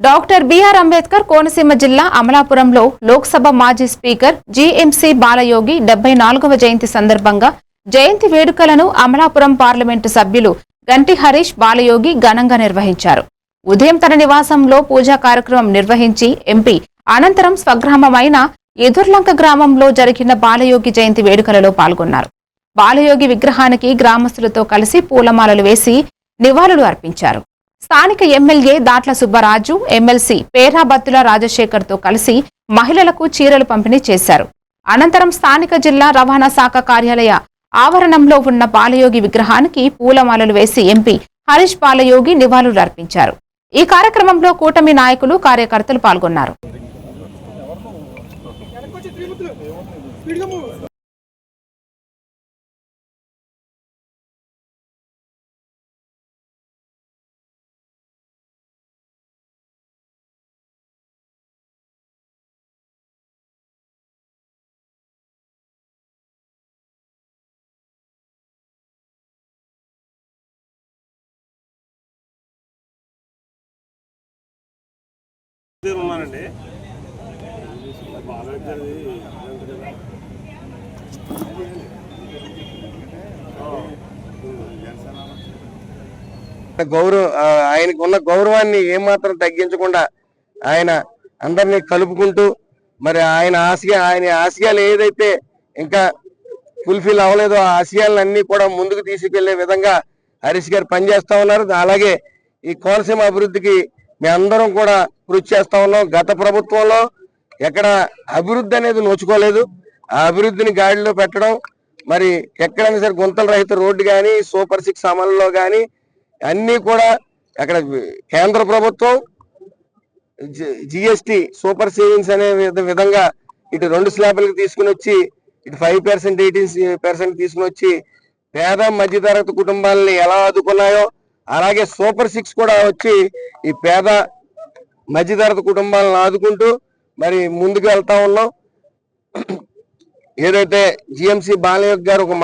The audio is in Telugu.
డాక్టర్ బిఆర్ అంబేద్కర్ కోనసీమ జిల్లా అమలాపురంలో లోక్సభ మాజీ స్పీకర్ జీఎంసీ బాలయోగి డెబ్బై నాలుగవ జయంతి సందర్భంగా జయంతి వేడుకలను అమలాపురం పార్లమెంటు సభ్యులు గంటి హరీష్ బాలయోగి ఘనంగా నిర్వహించారు. ఉదయం తన నివాసంలో పూజా కార్యక్రమం నిర్వహించి ఎంపీ అనంతరం స్వగ్రామమైన ఎదుర్లంక గ్రామంలో జరిగిన బాలయోగి జయంతి వేడుకలలో పాల్గొన్నారు. బాలయోగి విగ్రహానికి గ్రామస్తులతో కలిసి పూలమాలలు వేసి నివాళులు అర్పించారు. స్థానిక ఎమ్మెల్యే దాట్ల సుబ్బరాజు ఎమ్మెల్సీ పేరాబత్తుల రాజశేఖర్తో కలిసి మహిళలకు చీరలు పంపిణీ చేశారు అనంతరం స్థానిక జిల్లా రవాణా శాఖ కార్యాలయ ఆవరణంలో ఉన్న బాలయోగి విగ్రహానికి పూలమాలలు వేసి ఎంపీ హరీష్ బాలయోగి నివాళులు అర్పించారు ఈ కార్యక్రమంలో కూటమి నాయకులు కార్యకర్తలు పాల్గొన్నారు ఉన్నానండి గౌరవ ఆయనకు ఉన్న గౌరవాన్ని ఏమాత్రం తగ్గించకుండా ఆయన అందరినీ కలుపుకుంటూ మరి ఆయన ఆశయ ఆయన ఆశయాలు ఏదైతే ఇంకా ఫుల్ఫిల్ అవ్వలేదో ఆ ఆశయాలను అన్ని కూడా ముందుకు తీసుకెళ్ళే విధంగా హరీష్ గారు పనిచేస్తా ఉన్నారు. అలాగే ఈ కోనసీమ అభివృద్ధికి మేమందరం కూడా కృషి చేస్తా ఉన్నాం. గత ప్రభుత్వంలో ఎక్కడ అభివృద్ధి అనేది నోచుకోలేదు. ఆ అభివృద్ధిని గాడిలో పెట్టడం మరి ఎక్కడైనా సరే గుంతల రహిత రోడ్డు కానీ సూపర్ సిక్స్ అమలులో కానీ అన్నీ కూడా అక్కడ కేంద్ర ప్రభుత్వం జిఎస్టి సూపర్ సేవింగ్స్ అనే విధ- విధంగా ఇటు రెండు స్లాబ్లకు తీసుకుని వచ్చి ఇటు ఫైవ్ పర్సెంట్ ఎయిటీన్ పర్సెంట్ తీసుకుని వచ్చి పేద మధ్యతరగతి కుటుంబాలని ఎలా ఆదుకున్నాయో అలాగే సూపర్ సిక్స్ కూడా వచ్చి ఈ పేద మధ్యతరగతి కుటుంబాలను ఆదుకుంటూ మరి ముందుకు వెళ్తా ఉన్నాం. ఏదైతే జిఎంసి బాలయ్య గారు ఒక